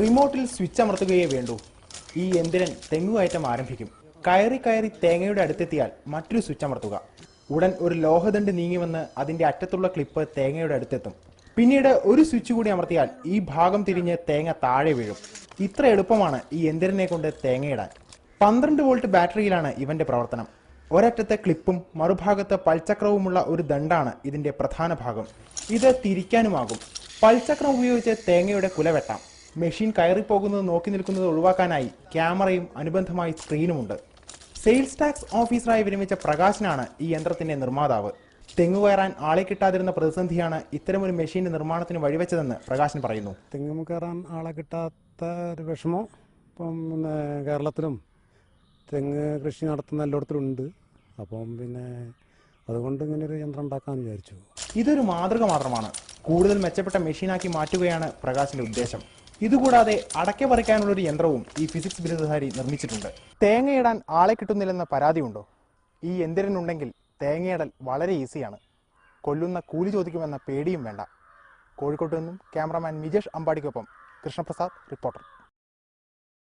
റിമോട്ടിൽ switch അമർത്തുകയേ വേണ്ടൂ. ഈ യന്ത്രൻ തെങ്ങുകയറ്റം ആരംഭിക്കും. കയറി കയറി തേങ്ങയുടെ അടുത്തെത്തിയാൽ മറ്റൊരു സ്വിച്ച് അമർത്തുക. ഉടൻ ഒരു ലോഹദണ്ഡ് നീങ്ങി വന്ന് അതിന്റെ അറ്റത്തുള്ള ക്ലിപ്പ് തേങ്ങയുടെ അടുത്തെത്തും. പിന്നീട് ഒരു സ്വിച്ച് കൂടി അമർത്തിയാൽ ഈ ഭാഗം തിരിഞ്ഞ് തേങ്ങ താഴെ വീഴും. ഇത്ര എളുപ്പമാണ് ഈ യന്ത്രനെ കൊണ്ട് തേങ്ങയിടാൻ പന്ത്രണ്ട് വോൾട്ട് ബാറ്ററിയിലാണ് ഇവന്റെ പ്രവർത്തനം. ഒരറ്റത്തെ ക്ലിപ്പും മറുഭാഗത്ത് പൽചക്രവുമുള്ള ഒരു ദണ്ഡാണ് ഇതിന്റെ പ്രധാന ഭാഗം. ഇത് തിരിക്കാനുമാകും. പൽചക്രം ഉപയോഗിച്ച് തേങ്ങയുടെ കുല വെട്ടാം. മെഷീൻ കയറിപ്പോകുന്നത് നോക്കി നിൽക്കുന്നത് ഒഴിവാക്കാനായി ക്യാമറയും അനുബന്ധമായി സ്ക്രീനുമുണ്ട്. സെയിൽസ് ടാക്സ് ഓഫീസറായി വിരമിച്ച പ്രകാശനാണ് ഈ യന്ത്രത്തിന്റെ നിർമ്മാതാവ്. തെങ്ങ് കയറാൻ ആളെ കിട്ടാതിരുന്ന പ്രതിസന്ധിയാണ് ഇത്തരമൊരു മെഷീന്റെ നിർമ്മാണത്തിന് വഴിവെച്ചതെന്ന് പ്രകാശൻ പറയുന്നു. തെങ്ങ് കയറാൻ ആളെ കിട്ടാത്ത ഒരു വിഷമം. ഇപ്പം പിന്നെ കേരളത്തിലും തെങ്ങ് കൃഷി നടത്തുന്ന എല്ലായിടത്തിലും ഉണ്ട്. അപ്പം പിന്നെ അതുകൊണ്ട് ഇങ്ങനെ ഒരു യന്ത്രം ഉണ്ടാക്കാമെന്ന് വിചാരിച്ചു. ഇതൊരു മാതൃക മാത്രമാണ്. കൂടുതൽ മെച്ചപ്പെട്ട മെഷീനാക്കി മാറ്റുകയാണ് പ്രകാശിന്റെ ഉദ്ദേശം. ഇതുകൂടാതെ അടയ്ക്ക പറിക്കാനുള്ള ഒരു യന്ത്രവും ഈ ഫിസിക്സ് ബിരുദധാരി നിർമ്മിച്ചിട്ടുണ്ട്. തേങ്ങയിടാൻ ആളെ കിട്ടുന്നില്ലെന്ന പരാതിയുണ്ടോ? ഈ യന്ത്രനുണ്ടെങ്കിൽ തേങ്ങയിടൽ വളരെ ഈസിയാണ്. കൊല്ലുന്ന കൂലി ചോദിക്കുമെന്ന പേടിയും വേണ്ട. കോഴിക്കോട്ട് നിന്നും ക്യാമറമാൻ മിജേഷ് അമ്പാടിക്കൊപ്പം കൃഷ്ണപ്രസാദ് റിപ്പോർട്ടർ.